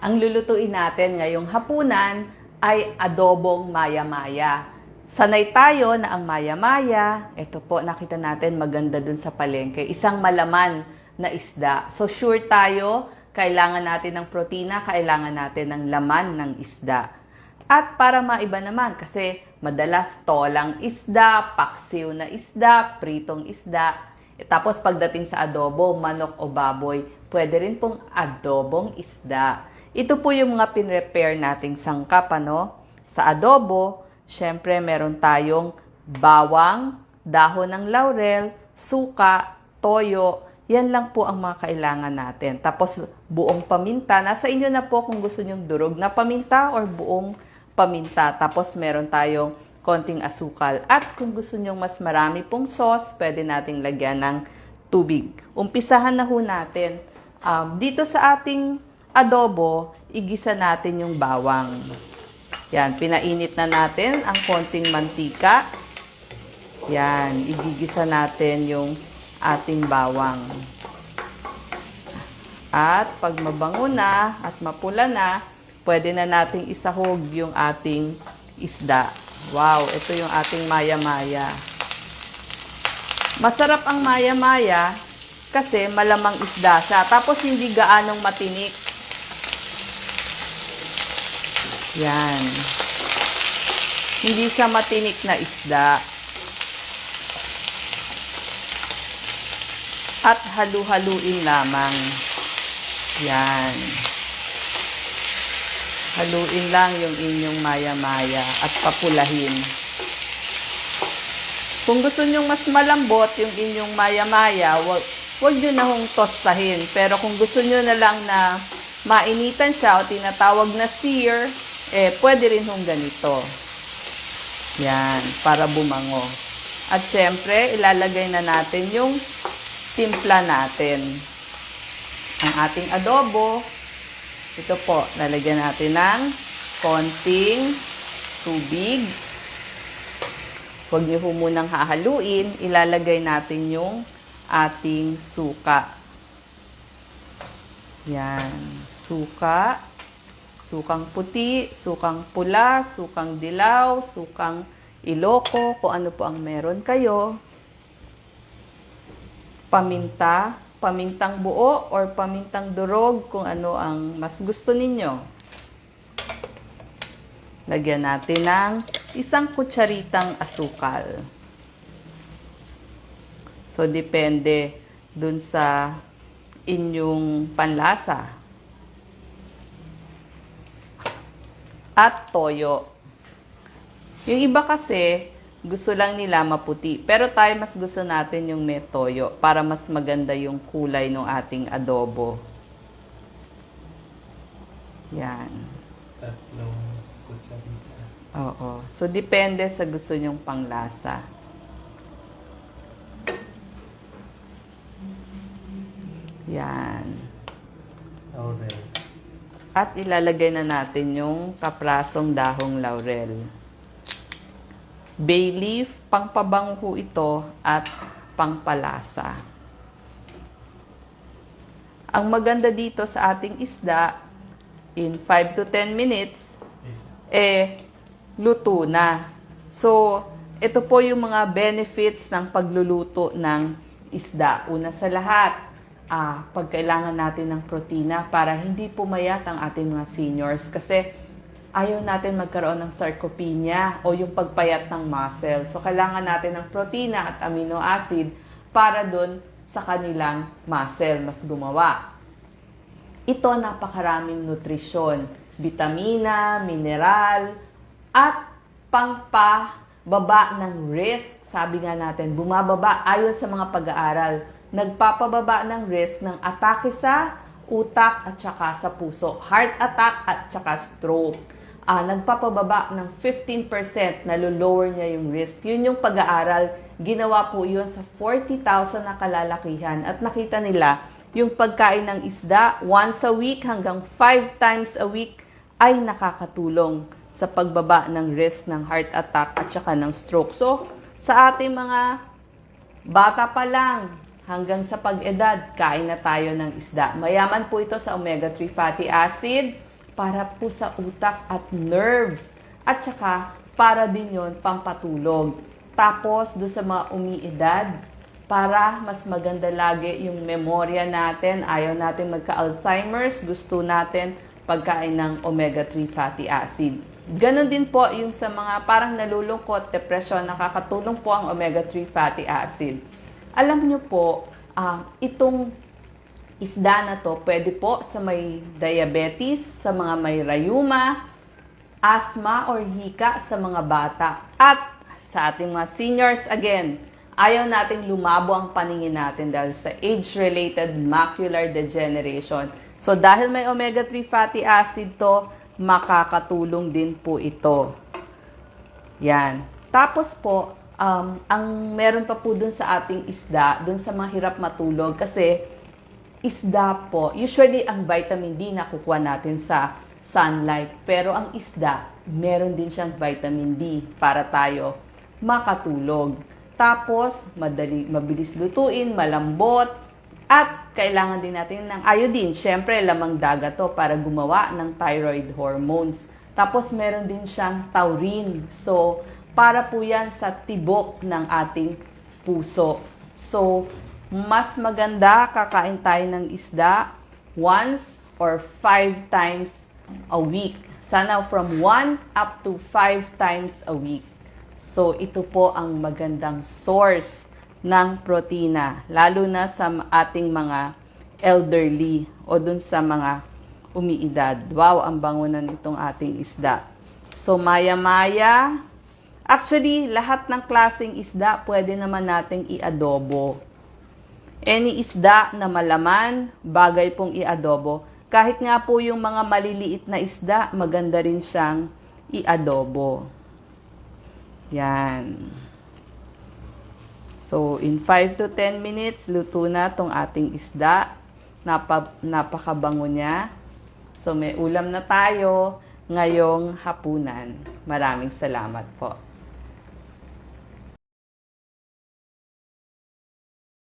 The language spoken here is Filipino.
Ang lulutuin natin ngayong hapunan ay adobong maya-maya. Sanay tayo na ang maya-maya, ito po nakita natin maganda dun sa palengke, isang malaman na isda. So sure tayo, kailangan natin ng protina, kailangan natin ng laman ng isda. At para maiba naman, kasi madalas tolang isda, paksiw na isda, pritong isda. E tapos pagdating sa adobo, manok o baboy, pwede rin pong adobong isda. Ito po yung mga pinrepair nating sangkap, ano? Sa adobo, syempre meron tayong bawang, dahon ng laurel, suka, toyo, yan lang po ang mga kailangan natin. Tapos buong paminta, nasa inyo na po kung gusto nyong durog na paminta or buong paminta. Tapos meron tayong konting asukal. At kung gusto nyong mas marami pong sauce, pwede nating lagyan ng tubig. Umpisahan na ho natin. Um, dito sa ating adobo, igisa natin yung bawang. Yan, pinainit na natin ang konting mantika. Yan, igigisa natin yung ating bawang. At pag mabango na at mapula na, pwede na nating isahog yung ating isda. Wow, ito yung ating maya-maya. Masarap ang maya-maya kasi malamang isda siya. Tapos hindi gaanong matinik. Yan. Hindi siya matinik na isda. At halu-haluin lamang. Yan. Haluin lang yung inyong maya-maya at papulahin. Kung gusto nyong mas malambot yung inyong maya-maya, wag, wag nyo na hong tostahin. Pero kung gusto nyo na lang na mainitan siya o tinatawag na sear, eh, pwede rin hong ganito. Yan, para bumango. At syempre, ilalagay na natin yung timpla natin. Ang ating adobo, ito po, lalagyan natin ng konting tubig. Huwag niyo po munang hahaluin, ilalagay natin yung ating suka. Yan, suka, sukang puti, sukang pula, sukang dilaw, sukang iloko, kung ano po ang meron kayo. Paminta, pamintang buo or pamintang durog, kung ano ang mas gusto ninyo. Lagyan natin ng isang kutsaritang asukal. So, depende dun sa inyong panlasa. At toyo. Yung iba kasi, gusto lang nila maputi. Pero tayo mas gusto natin yung may toyo para mas maganda yung kulay ng ating adobo. Yan. Tatlong kutsarita. Oo. So, depende sa gusto nyong panglasa. Yan. At ilalagay na natin yung kaprasong dahong laurel. Bay leaf, pangpabango ito at pangpalasa. Ang maganda dito sa ating isda, in 5 to 10 minutes, eh, luto na. So, ito po yung mga benefits ng pagluluto ng isda. Una sa lahat, ah, pag kailangan natin ng protina para hindi pumayat ang ating mga seniors. Kasi ayaw natin magkaroon ng sarcopenia o yung pagpayat ng muscle. So, kailangan natin ng protina at amino acid para doon sa kanilang muscle, mas gumawa. Ito napakaraming nutrisyon, vitamina, mineral, at pangpababa ng risk. Sabi nga natin, bumababa ayon sa mga pag-aaral. Nagpapababa ng risk ng atake sa utak at saka sa puso. Heart attack at saka stroke. Ah, nagpapababa ng 15% na lower niya yung risk. Yun yung pag-aaral. Ginawa po yun sa 40,000 na kalalakihan. At nakita nila, yung pagkain ng isda once a week hanggang 5 times a week ay nakakatulong sa pagbaba ng risk ng heart attack at saka ng stroke. So, sa ating mga bata pa lang hanggang sa pag-edad, kain na tayo ng isda. Mayaman po ito sa omega-3 fatty acid, para po sa utak at nerves. At saka, para din yon pampatulog. Tapos, do sa mga umiidad, para mas maganda lagi yung memorya natin. Ayaw natin magka-Alzheimer's. Gusto natin pagkain ng omega-3 fatty acid. Ganon din po yung sa mga parang nalulungkot, depression, nakakatulong po ang omega-3 fatty acid. Alam nyo po, ah, itong isda na to pwede po sa may diabetes, sa mga may rayuma, asthma or hika sa mga bata. At sa ating mga seniors, again, ayaw nating lumabo ang paningin natin dahil sa age-related macular degeneration. So dahil may omega-3 fatty acid to, makakatulong din po ito. Yan. Tapos po, um, ang meron pa po dun sa ating isda, dun sa mga hirap matulog, kasi isda po, usually ang vitamin D nakukuha natin sa sunlight. Pero ang isda, meron din siyang vitamin D para tayo makatulog. Tapos, madali, mabilis lutuin, malambot, at kailangan din natin ng iodine. Siyempre, lamang dagat to para gumawa ng thyroid hormones. Tapos, meron din siyang taurine. So, para po yan sa tibok ng ating puso. So, mas maganda kakain tayo ng isda once or five times a week. Sana from one up to five times a week. So, ito po ang magandang source ng protina, lalo na sa ating mga elderly o dun sa mga umiidad. Wow, ang bango na nitong ating isda. So, maya-maya, actually, lahat ng klaseng isda pwede naman nating i-adobo. Any isda na malaman, bagay pong i-adobo. Kahit nga po yung mga maliliit na isda, maganda rin siyang i-adobo. Yan. So, in 5 to 10 minutes, luto na tong ating isda. Napa, napakabango niya. So, may ulam na tayo ngayong hapunan. Maraming salamat po.